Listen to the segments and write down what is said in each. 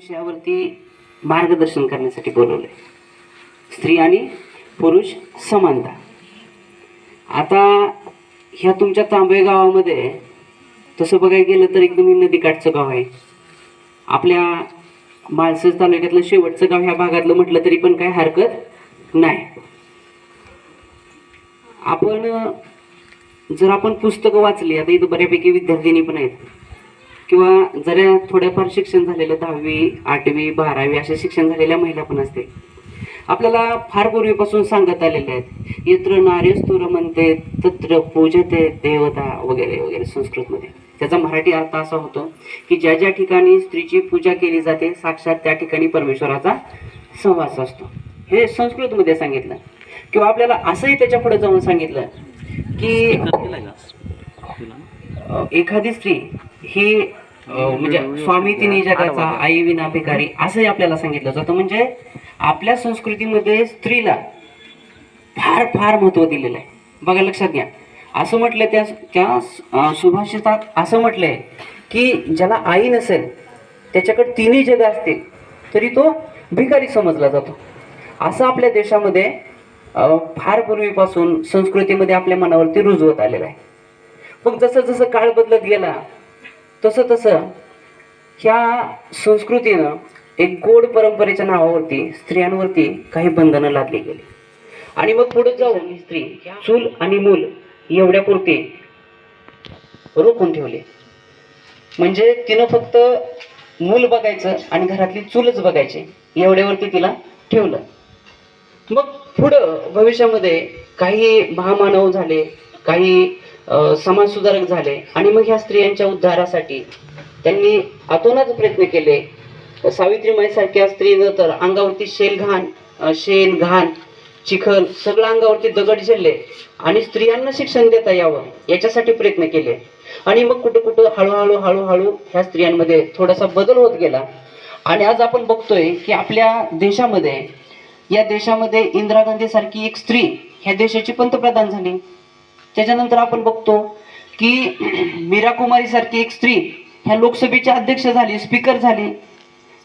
विषयावरती मार्गदर्शन करण्यासाठी बोलवलंय. स्त्री आणि पुरुष समानता. आता ह्या तुमच्या तांबे गावामध्ये तसं बघायला गेलं तर एकदम नदीकाठचं गाव आहे. आपल्या माळसज तालुक्यातलं शेवटचं गाव ह्या भागातलं म्हटलं तरी पण काही हरकत नाही. आपण जर आपण पुस्तकं वाचली आता इथं बऱ्यापैकी विद्यार्थिनी पण आहेत. किंवा जरा थोड्याफार शिक्षण झालेलं दहावी आठवी बारावी असे शिक्षण झालेल्या महिला पण असतील आपल्याला फार पूर्वीपासून सांगत आलेले आहेत. यत्र नार्यस्तुर म्हणते तत्र पूजते देवता वगैरे वगैरे संस्कृतमध्ये. त्याचा मराठी अर्थ असा होतो की ज्या ज्या ठिकाणी स्त्रीची पूजा केली जाते साक्षात त्या ठिकाणी परमेश्वराचा सहवास असतो. हे संस्कृतमध्ये सांगितलं. किंवा आपल्याला असंही त्याच्या पुढे जाऊन सांगितलं की एखादी स्त्री ही म्हणजे स्वामी तिने जगाचा आई विना भिकारी असंही आपल्याला सांगितलं जातं. म्हणजे आपल्या संस्कृतीमध्ये स्त्रीला फार फार महत्त्व दिलेलं आहे. बघा लक्षात घ्या. असं म्हटलं त्या त्या सुभाषितात असं म्हटलंय की ज्याला आई नसेल त्याच्याकडे तिन्ही जग असतील तरी तो भिकारी समजला जातो. असं आपल्या देशामध्ये फार पूर्वीपासून संस्कृतीमध्ये आपल्या मनावरती रुजवत आलेलं आहे. मग जसं जसं काळ बदलत गेला तसं तसं ह्या संस्कृतीनं एक गोड परंपरेच्या नावावरती स्त्रियांवरती काही बंधनं लादली गेली. आणि मग पुढे जाऊन ही स्त्री चूल आणि मूल एवढ्यापुरती रोखून ठेवले. म्हणजे तिनं फक्त मूल बघायचं आणि घरातली चूलच बघायची एवढ्यावरती तिला ठेवलं. मग पुढं भविष्यामध्ये काही महामानव झाले काही समाजसुधारक झाले. आणि मग ह्या स्त्रियांच्या उद्धारासाठी त्यांनी अतोनात प्रयत्न केले. सावित्रीमाईसारख्या स्त्रीनं तर अंगावरती शेल घाण शेण घाण चिखल सगळं अंगावरती दगड झेलले आणि स्त्रियांना शिक्षण देता यावं याच्यासाठी प्रयत्न केले. आणि मग कुठं कुठं हळूहळू हळूहळू ह्या स्त्रियांमध्ये थोडासा बदल होत गेला. आणि आज आपण बघतोय की आपल्या देशामध्ये या देशामध्ये इंदिरा गांधी सारखी एक स्त्री ह्या देशाची पंतप्रधान झाली. त्याच्यानंतर आपण बघतो की मीरा कुमारी सारखी एक स्त्री ह्या लोकसभेच्या अध्यक्ष झाली स्पीकर झाली.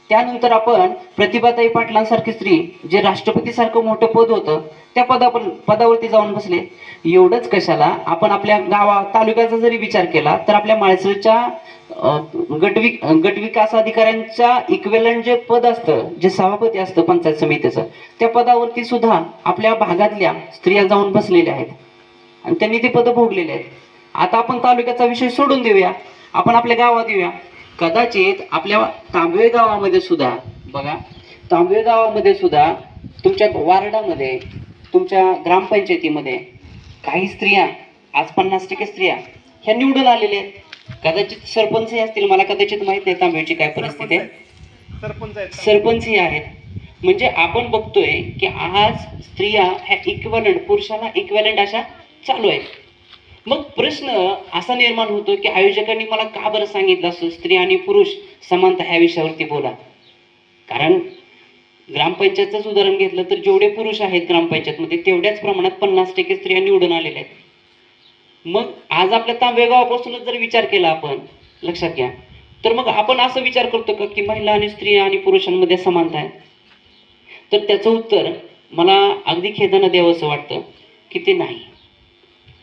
त्यानंतर आपण प्रतिभाताई पाटलांसारखी स्त्री जे राष्ट्रपतीसारखं मोठं पद होतं त्या पदावर पदावरती जाऊन बसले. एवढंच कशाला? आपण आपल्या गावा तालुक्याचा जरी विचार केला तर आपल्या माळसरच्या गटविक गटविकास अधिकाऱ्यांच्या इक्वेलंट जे पद असतं जे सभापती असतं पंचायत समितीचं त्या पदावरती सुद्धा आपल्या भागातल्या स्त्रिया जाऊन बसलेल्या आहेत. आणि त्यांनी ते पद भोगलेले आहेत. आता आपण तालुक्याचा विषय सोडून देऊया. आपण आपल्या गावात येऊया. कदाचित आपल्या तांबवे गावामध्ये सुद्धा बघा तांबवे गावामध्ये सुद्धा तुमच्या वार्डामध्ये तुमच्या ग्रामपंचायतीमध्ये काही स्त्रिया आज पन्नास टक्के स्त्रिया ह्या निवडून आलेल्या आहेत. कदाचित सरपंचही असतील मला कदाचित माहीत नाही तांबवेची काय परिस्थिती आहे. सरपंच सरपंचही आहेत. म्हणजे आपण बघतोय की आज स्त्रिया ह्या इक्वलंट पुरुषाला इक्वलंट अशा चालू आहे. मग प्रश्न असा निर्माण होतो की आयोजकांनी मला का बरं सांगितलं असं? स्त्री आणि पुरुष समानता ह्या विषयावरती बोला. कारण ग्रामपंचायतच उदाहरण घेतलं तर जेवढे पुरुष आहेत ग्रामपंचायतमध्ये तेवढ्याच प्रमाणात पन्नास टक्के स्त्रिया निवडून आलेल्या आहेत. मग आज आपल्या तांबेगावापासूनच जर विचार केला आपण लक्षात घ्या. तर मग आपण असं विचार करतो का की महिला आणि स्त्रिया आणि पुरुषांमध्ये समानता आहे? तर त्याचं उत्तर मला अगदी खेदानं द्यावंसं वाटतं की ते नाही.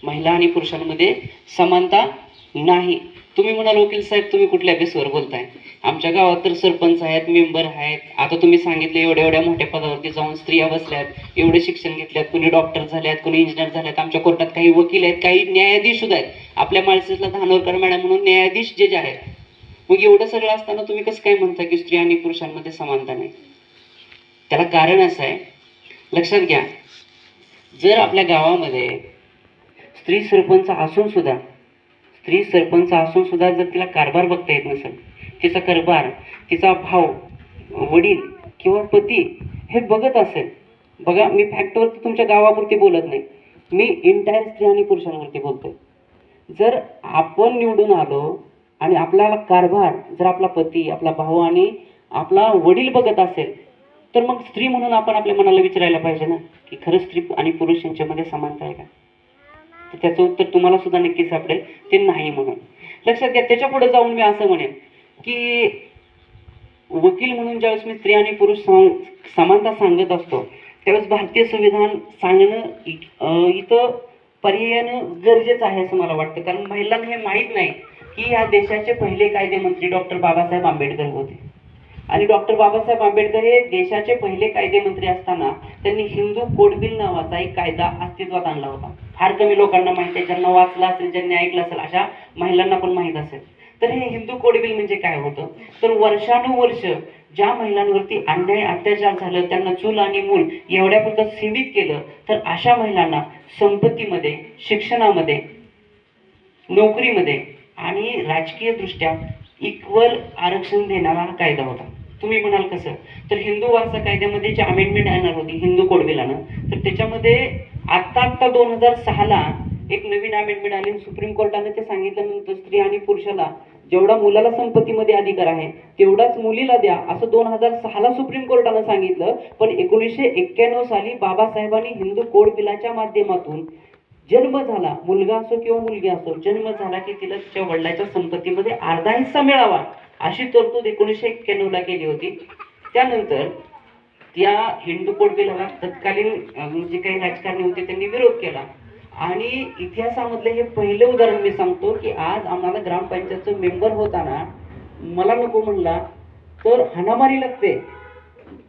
महिला आणि पुरुषांमध्ये समानता नाही. तुम्ही म्हणाल वकील साहेब तुम्ही कुठल्या बेसवर बोलताय? आमच्या गावात तर सरपंच आहेत मेंबर आहेत. आता तुम्ही सांगितले एवढ्या एवढ्या मोठ्या पदावरती जाऊन स्त्रिया बसल्यात. एवढे शिक्षण घेतल्यात कुणी डॉक्टर झाल्यात कुणी इंजिनियर झाल्यात. आमच्या कोर्टात काही वकील आहेत काही न्यायाधीश सुद्धा आहेत. आपल्या माळसेसला धानोरकर मॅडम म्हणून न्यायाधीश जे जे आहेत. मग एवढं सगळं असताना तुम्ही कसं काय म्हणता की स्त्री आणि पुरुषांमध्ये समानता नाही? त्याला कारण असं आहे. लक्षात घ्या. जर आपल्या गावामध्ये स्त्री सरपंच असून सुद्धा स्त्री सरपंच असून सुद्धा जर तिला कारभार बघता येत नसेल तिचा कारभार तिचा भाव वडील किंवा पती हे बघत असेल बघा मी फॅक्टवर तुमच्या गावापुरती बोलत नाही. मी इंटायर स्त्री आणि पुरुषांवरती बोलतोय. जर आपण निवडून आलो आणि आपला कारभार जर आपला पती आपला भाऊ आणि आपला वडील बघत असेल तर मग स्त्री म्हणून आपण आपल्या मनाला विचारायला पाहिजे ना की खरंच स्त्री आणि पुरुष यांच्यामध्ये समानता आहे का? तर त्याचं उत्तर तुम्हाला सुद्धा नक्की सापडेल. ते नाही म्हणून. लक्षात घ्या त्याच्या पुढे जाऊन मी असं म्हणेन की वकील म्हणून ज्यावेळेस मी स्त्री आणि पुरुष सम- समानता सांगत असतो त्यावेळेस भारतीय संविधान सांगणं इथं पर्यायानं गरजेचं आहे असं मला वाटतं. कारण महिलांना हे माहीत नाही की या देशाचे पहिले कायदेमंत्री डॉक्टर बाबासाहेब आंबेडकर होते. आणि डॉक्टर बाबासाहेब आंबेडकर हे देशाचे पहिले कायदेमंत्री असताना त्यांनी हिंदू कोड बिल नावाचा एक कायदा अस्तित्वात आणला होता. फार कमी लोकांना माहिती आहे. ज्यांना वाचला असेल ज्यांनी ऐकलं असेल अशा महिलांना पण माहीत असेल. तर हे हिंदू कोड बिल म्हणजे काय होतं? तर वर्षानुवर्ष ज्या महिलांवरती अन्याय अत्याचार झालं त्यांना चूल आणि मूल एवढ्यापुरतं सीमित केलं तर अशा महिलांना संपत्तीमध्ये शिक्षणामध्ये नोकरीमध्ये आणि राजकीय दृष्ट्या इक्वल आरक्षण देणारा हा कायदा होता. तुम्ही म्हणाल कसं? तर हिंदू वारसा कायद्यामध्ये जी अमेंडमेंट आणणार होती हिंदू कोडबिलानं तर त्याच्यामध्ये आत्ता आत्ता दोन हजार सहाला एक नवीन अमेंडमेंट आली सुप्रीम कोर्टाने ते सांगितल्यानंतर स्त्री आणि पुरुषाला जेवढा मुलाला संपत्तीमध्ये अधिकार आहे तेवढाच मुलीला द्या असं दोन हजार सहाला सुप्रीम कोर्टानं सांगितलं. पण एकोणीसशे एक्क्याण्णव साली बाबासाहेबांनी हिंदू कोड बिलाच्या माध्यमातून जन्म झाला मुलगा असो किंवा मुलगी असो जन्म झाला की तिला तिच्या वडिलाच्या संपत्तीमध्ये अर्धा हिस्सा मिळावा अशी तरतूद एकोणीसशे एक्क्याण्णवला केली होती. त्यानंतर त्या हिंदू कोड बिलाला तत्कालीन म्हणजे जे काही राजकारणी होते त्यांनी विरोध केला. आणि इतिहासामधले हे पहिलं उदाहरण मी सांगतो की आज आम्हाला ग्रामपंचायतचं मेंबर होताना मला नको म्हणला तर हाणामारी लागते.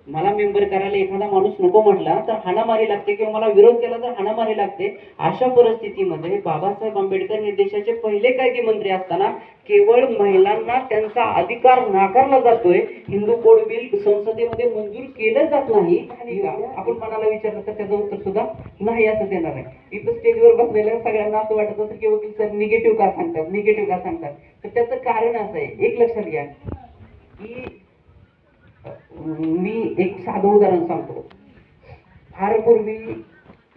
मला मेंबर करायला एखादा माणूस नको म्हटला तर हाणामारी लागते किंवा मला विरोध केला तर हाणामारी लागते. अशा परिस्थितीमध्ये बाबासाहेब आंबेडकर हे देशाचे पहिले कायदेमंत्री असताना केवळ महिलांना त्यांचा अधिकार नाकारला जातोय. हिंदू कोड बिल संसदेमध्ये मंजूर केलं जात नाही. आणि आपण मनाला विचारलं तर त्याचं उत्तर सुद्धा नाही असं देणार आहे. इथं स्टेजवर बसलेल्या सगळ्यांना असं वाटत असेल की वकील सर निगेटिव्ह का सांगतात निगेटिव्ह का सांगतात? तर त्याचं कारण असं आहे. एक लक्षात घ्या की मी एक साधं उदाहरण सांगतो. फार पूर्वी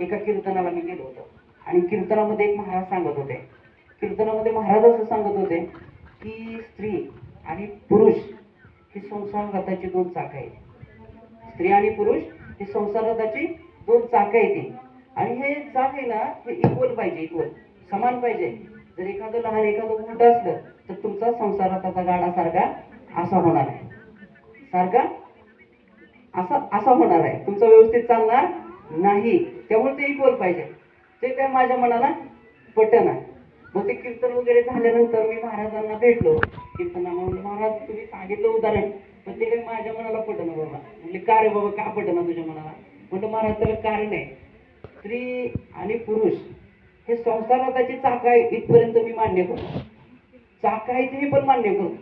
एका कीर्तनाला मी गेलो होतो. आणि कीर्तनामध्ये एक महाराज सांगत होते. कीर्तनामध्ये महाराज असं सांगत होते की स्त्री आणि पुरुष ही संसार रथाची दोन चाकं आहेत. स्त्री आणि पुरुष ही संसार रथाची दोन चाकं आहेत. आणि हे चाक आहे ना हे इक्वल पाहिजे इक्वल समान पाहिजे. जर एखादं लहान एखादं मोठं असलं तर तुमचा संसार रथाचा गाडा सारखा असा होणार आहे. का? असा असा होणार आहे. तुमचं व्यवस्थित चालणार नाही. त्यामुळे ते इक्वल पाहिजे. ते काय माझ्या मनाला पटन. आहे मग ते कीर्तन वगैरे झाल्यानंतर मी महाराजांना भेटलो. कीर्तना म्हणलं महाराज तुम्ही सांगितलं उदाहरण. पण ते काही माझ्या मनाला पटन बाबा. म्हणजे का रे बाबा का पटना तुझ्या मनाला? म्हणलं महाराज त्याला कारण आहे. स्त्री आणि पुरुष हे संसाराची चाक आहे इथपर्यंत मी मान्य करतो. चाक आहे ते पण मान्य करतो.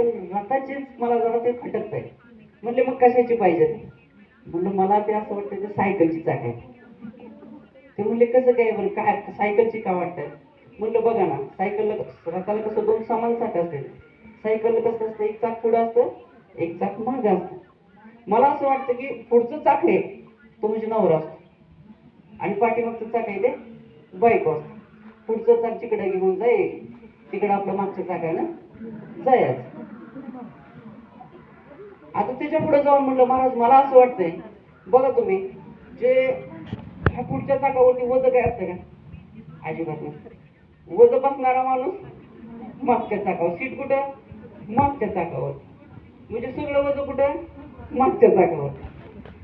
पण रथाचेच मला जरा ते खटकत आहे म्हणले मग कशाची पाहिजे? ते म्हणलं मला ते असं वाटतं की सायकलची चाक आहे. ते म्हणले कसं काय बरं? काय? सायकलची का वाटतं? म्हणलं बघा ना सायकलला रथाला कसं दोन समान चाक असते सायकलला कसं असतं एक चाक पुढं असतं एक चाक माग असतं. मला असं वाटतं की पुढचं चाक आहे तो म्हणजे नवरा असतो. आणि पाठीमागचं चाक आहे ते बायको असतं. पुढचं चाक तिकडे घेऊन जाईल तिकडं आपलं मागचं चाक आहे ना जायचं. आता त्याच्या पुढे जाऊन म्हणलं महाराज मला असं वाटतंय बघा तुम्ही जे ह्या पुढच्या चाकावरती वज काय असतं का? अजिबात नाही. वज बसणारा माणूस मागच्या चाकावर. सीट कुठं? मागच्या चाकावर. म्हणजे सगळं वज कुठं? मागच्या चाकावर.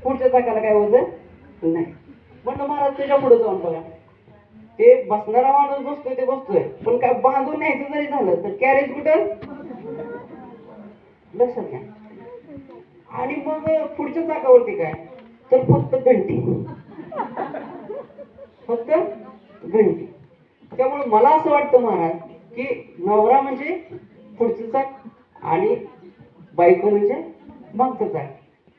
पुढच्या चाकाला काय वज? नाही. म्हणलं महाराज त्याच्या पुढे जाऊन बघा. ते बसणारा माणूस बसतोय ते बसतोय. पण काय बांधून न्यायचं जरी झालं तर कॅरेज कुठं? लक्षात घ्या. आणि मग पुढच्या चाकावरती काय? तर फक्त घंटी. फक्त घंटी. त्यामुळे मला असं वाटतं महाराज की नवरा म्हणजे पुढचं चाक आणि बायको म्हणजे मागचं चाक.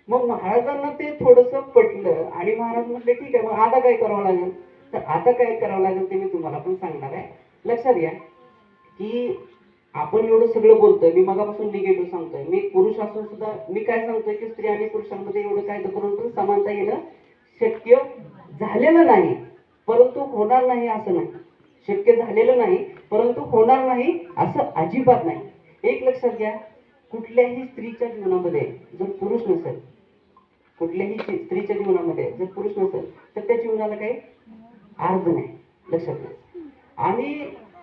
मग महाराजांना ते थोडस पटलं आणि महाराज म्हटले ठीक आहे मग आता काय करावं लागेल? तर आता काय करावं लागेल ते मी तुम्हाला पण सांगणार आहे. लक्षात घ्या की आपण एवढं सगळं बोलतोय मी मगापासून निगेटिव्ह सांगतोय. मी पुरुष असून सुद्धा मी काय सांगतोय की स्त्री आणि पुरुषांमध्ये एवढं कायदा करून पण समानता येणं शक्य झालेलं नाही. परंतु होणार नाही असं नाही. शक्य झालेलं नाही परंतु होणार नाही असं अजिबात नाही. एक लक्षात घ्या कुठल्याही स्त्रीच्या जीवनामध्ये जर पुरुष नसेल कुठल्याही स्त्री- स्त्रीच्या जीवनामध्ये जर पुरुष नसेल तर त्या जीवनाला काही अर्थ नाही. लक्षात घ्या. आणि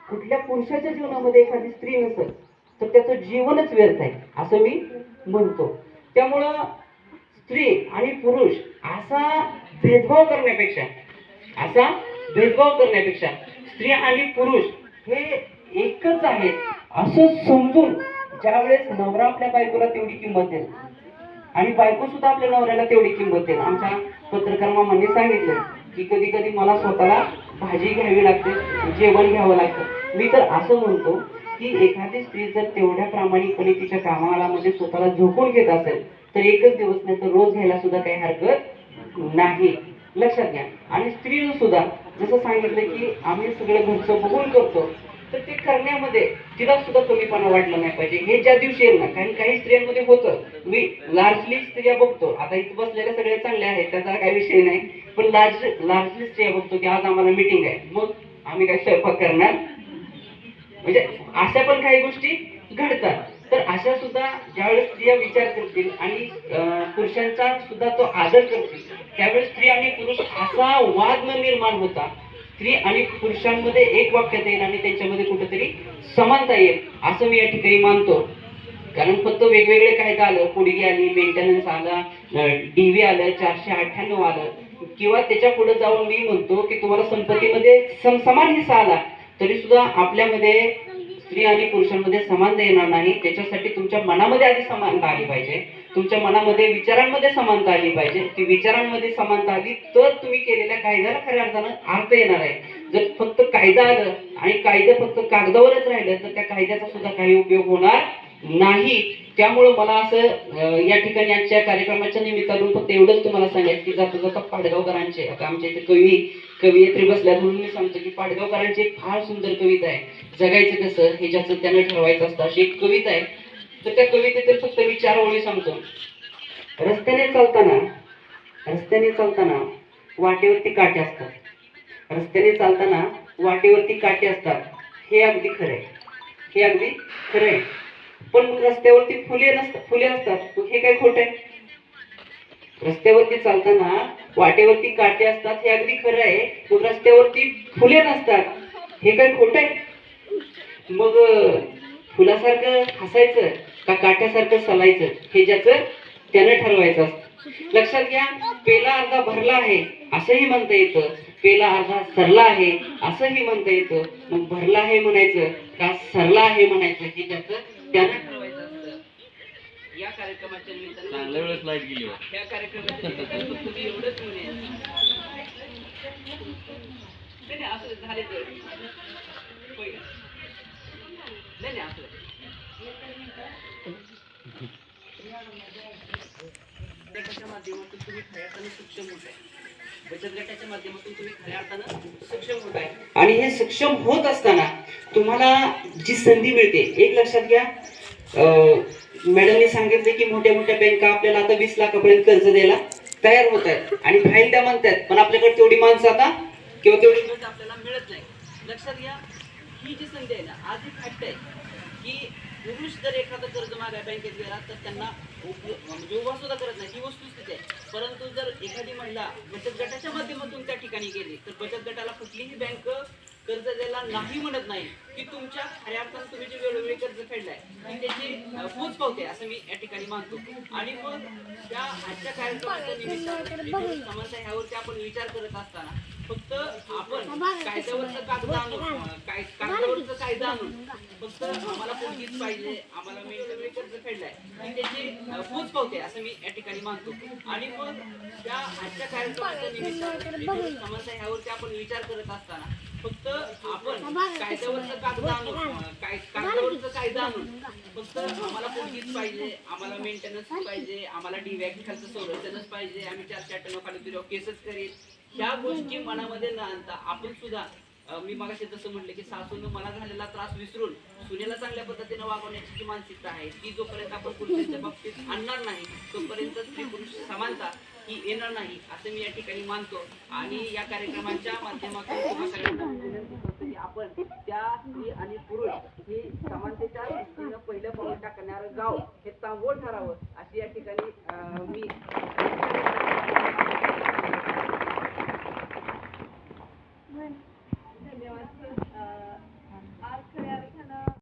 कुठल्या पुरुषाच्या जीवनामध्ये एखादी स्त्री नसेल तर त्याचं जीवनच व्यर्थ आहे असं मी म्हणतो. त्यामुळं स्त्री आणि पुरुष असा भेदभाव करण्यापेक्षा असा भेदभाव करण्यापेक्षा स्त्री आणि पुरुष हे एकच आहेत असं समजून ज्यावेळेस नवरा आपल्या बायकोला तेवढी किंमत देईल. आणि बायको सुद्धा आपल्या नवऱ्याला तेवढी किंमत देईल. आमच्या पत्रकर्मामध्ये सांगितलं की कधी कधी मला स्वतःला भाजी घ्यावी लागते जेवण घ्यावं लागतं. मी तर असं म्हणतो की एखादी स्त्री जर तेवढ्या प्रामाणिकपणे तिच्या कामाला म्हणजे स्वतःला झोपून घेत असेल तर एकच दिवस नाही तर रोज घ्यायला सुद्धा काही हरकत नाही. लक्षात घ्या. आणि स्त्रीनं सुद्धा जसं सांगितलं की आम्ही सगळं घरचं बघून करतो तर ते करण्यामध्ये तिला सुद्धा कमीपणा वाटला नाही पाहिजे. हे ज्या दिवशी येईल ना कारण काही स्त्रियांमध्ये होतं. मी लार्जली स्त्रिया बघतो. आता इथं बसलेल्या सगळ्या चांगल्या आहेत त्याचा काही विषय नाही. पण लार्ज लार्जली स्त्रिया बघतो की आज आम्हाला मिटिंग आहे. मग आम्ही काय स्वयंपाक करणार? म्हणजे अशा पण काही गोष्टी घडतात. तर अशा सुद्धा ज्यावेळेस स्त्रिया विचार करतील आणि पुरुषांचा सुद्धा तो आदर करतील त्यावेळेस स्त्री आणि पुरुष असा वाद न निर्माण होता स्त्री आणि पुरुषांमध्ये एक वाक्यात येईल आणि त्यांच्यामध्ये कुठेतरी समानता येईल असं मी या ठिकाणी मानतो. कारण फक्त वेगवेगळे कायदा आलं पुडगी आली मेंटेनन्स आला डीव्ही आलं चारशे अठ्ठ्याण्णव आलं किंवा त्याच्या पुढे जाऊन मी म्हणतो की तुम्हाला संपत्तीमध्ये सम समान हिस्सा आला तरी सुद्धा आपल्यामध्ये स्त्री आणि पुरुषांमध्ये समानता येणार नाही. त्याच्यासाठी तुमच्या मनामध्ये आधी समानता आली पाहिजे. तुमच्या मनामध्ये विचारांमध्ये समानता आली पाहिजे. ती विचारांमध्ये समानता आली तर तुम्ही केलेल्या कायद्याला खऱ्या अर्थानं अर्थ येणार आहे. जर फक्त कायदा आलं आणि कायदा फक्त कागदावरच राहिलं तर त्या कायद्याचा सुद्धा काही उपयोग होणार नाही. त्यामुळं मला असं या ठिकाणी आजच्या कार्यक्रमाच्या निमित्तानं फक्त एवढंच तुम्हाला सांगायचं की जाता जाता पाडगावकरांचे आता आमच्या इथे कवी कवयित्री बसल्या म्हणून मी सांगतो की पाडगावकरांची एक फार सुंदर कविता आहे. जगायचं कसं हे ज्याचं त्यानं ठरवायचं असतं अशी एक कविता आहे. तर त्या कवितेतील फक्त विचार ओळी सांगतो. रस्त्याने चालताना रस्त्याने चालताना वाटेवरती काटे असतात. रस्त्याने चालताना वाटेवरती काटे असतात. हे अगदी खरं आहे. हे अगदी खरं आहे. पण रस्त्यावरती फुले नसतात फुले असतात. हे काय खोट आहे? रस्त्यावरती चालताना वाटेवरती काटे असतात हे अगदी खरं आहे. पण रस्त्यावरती फुले नसतात. हे काय खोट आहे? मग फुलासारखं हसायचं का काट्यासारखं सलायचं हे ज्याचं त्यानं ठरवायचं असतं. लक्षात घ्या पेला अर्धा भरला आहे असंही म्हणता येतं. पेला अर्धा सरला आहे असंही म्हणता येतं. मग भरला आहे म्हणायचं का सरला आहे म्हणायचं? हे ज्याचं या कार्यक्रमाच्या निमित्तानं चांगल्या वेळेस लाइट गेली हो. या कार्यक्रमाच्या निमित्तानं फक्त एवढंच नाही नाही असं झाले तर का? नाही नाही असं माध्यमातून तुम्ही खऱ्या सक्षम होत आहे बचत गटाच्या माध्यमातून तुम्ही खऱ्या अर्थानं सक्षम होत आहे. आणि हे सक्षम होत असताना तुम्हाला जी संधी मिळते एक लक्षात घ्या मॅडमने सांगितले की मोठ्या मोठ्या बँका आपल्याला आता वीस लाखापर्यंत कर्ज द्यायला तयार होत आहेत. आणि फाईल द्या म्हणतात पण आपल्याकडे तेवढी माणसं आता किंवा तेवढी माणसं आपल्याला मिळत नाही. लक्षात घ्या ही जी संधी आहे ना आज ही फॅक्ट आहे की पुरुष जर एखादं कर्ज मागाय बँकेत गेला तर त्यांना म्हणजे उभा सुद्धा करत नाही. ही वस्तुस्थिती आहे. परंतु जर एखादी महिला बचत गटाच्या माध्यमातून त्या ठिकाणी गेली तर बचत गटाला कुठलीही बँक कर्ज द्यायला नाही म्हणत नाही. की तुमच्या खऱ्या अर्थानं तुम्ही जे वेळोवेळी कर्ज फेडलाय ती त्याची पोच पावते असं मी या ठिकाणी मानतो. आणि मग त्या आजच्या कार्यक्रमाच्या निमित्तानं ह्यावरती आपण विचार करत असताना फक्त आपण कायद्यावरचं कागद आणू काय कागदावरचं कायदा आणू फक्त आम्हाला पोलीस पाहिजे आम्हाला मी सगळे कर्ज फेडलाय मी त्याची पोच पावते असं मी या ठिकाणी मानतो. आणि मग त्या आजच्या कार्यक्रमाच्या निमित्तानं समस्या ह्यावरती आपण विचार करत असताना फक्त आपण कायद्यावरचं कागद आणू काय कागदावरचं कायदा आणू फक्त आम्हाला पोलीस पाहिजे आम्हाला मेंटेनन्स पाहिजे आम्हाला डीवॅक खालचं संरक्षणच पाहिजे आम्ही चार चार टन खाली तुझ्यावर केसच करेल ह्या गोष्टी मनामध्ये न आणता आपण सुद्धा मी मगाशी जसं म्हटलं की सासून मला झालेला त्रास विसरून सुनेला चांगल्या पद्धतीने वागवण्याची जी मानसिकता आहे ती जोपर्यंत आपण पुरुषांच्या बाबतीत आणणार नाही तोपर्यंत स्त्री पुरुष समानता ही येणार नाही असं मी या ठिकाणी मानतो. आणि या कार्यक्रमाच्या माध्यमातून आपण त्या स्त्री आणि पुरुष ही समानतेच्या दृष्टीनं पहिलं पाऊल टाकणारं गाव हे तांबोळ ठरावं अशी या ठिकाणी मी धन्यवाद सर. अ, आज खऱ्या